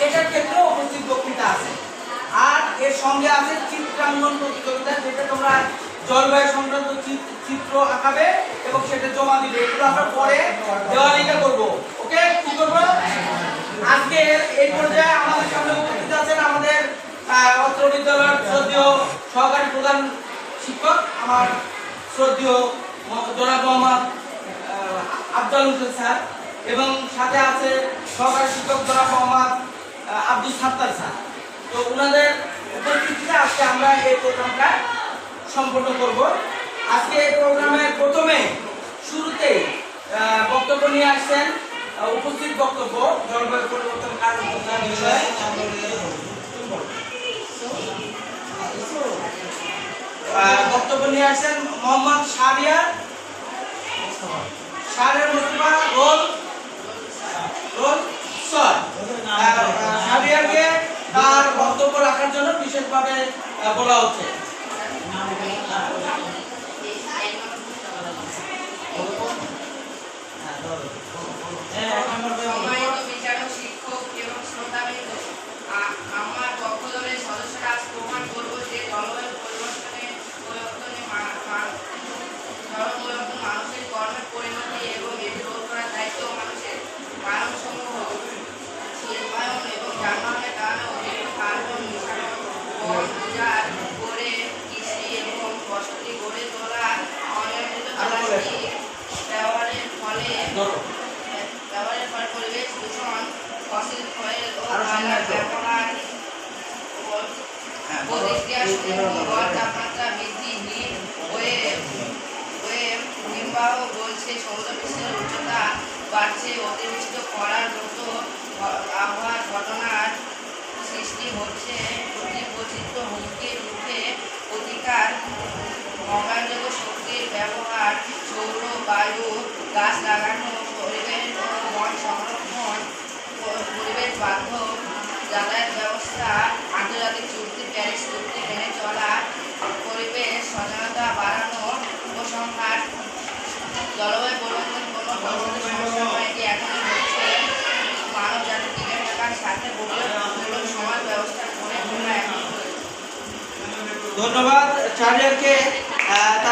এটার ক্ষেত্রেও উপস্থিত বক্তৃতা আছে। আর এর সঙ্গে আছে চিত্রাঙ্কন প্রতিযোগিতা, যেটা তোমরা জলবায়ু সংক্রান্ত চিত- চিত্র আঁকাবে এবং সেটা জমা দিবে। এগুলো আমরা পরে দেওয়ালিকা করব। ওকে? কি করব? আজকে এই পর্যায়ে আমাদের সামনে উপস্থিত আছেন আমাদের অত্র বিদ্যালয়ের শ্রদ্ধেয় সহকারী প্রধান শিক্ষক, আমার শ্রদ্ধেয় জনাব মোহাম্মদ আফজাল হোসেন স্যার। এবং সাথে আছে সহকারী শিক্ষক জনাব মোহাম্মদ আব্দুল সাত্তার স্যার। তো ওনাদের উপস্থিতিতে আজকে আমরা এই প্রোগ্রামটা সম্পন্ন করব। আজকে এই প্রোগ্রামের প্রথমে শুরুতে বক্তব্য নিয়ে আসছেন উপস্থিত বক্তব্য জলবায়ু পরিবর্তন কারণ বিষয়ে? বক্তব্য নিয়ে আসছেন মোহাম্মদ শাহরিয়ার তার বক্তব্য রাখার জন্য বিশেষভাবে বলা হচ্ছে। তাপমাত্রা হিমবাহ বলছে পৃষ্ঠের উচ্চতা বাড়ছে অতিবৃষ্ট করার মতো আবহাওয়ার ঘটনার সৃষ্টি হচ্ছে মুখে প্রতিকার নবায়নযোগ্য শক্তির ব্যবহার সৌর বায়ু গাছ লাগানো পরিবেশ ও বন সংরক্ষণ পরিবেশ বান্ধব, যাতায়াত ব্যবস্থা, আন্তর্জাতিক চুক্তি, প্যারিস চুক্তি ধন্যবাদ চারিয়াকে তার বক্তব্য দেওয়ার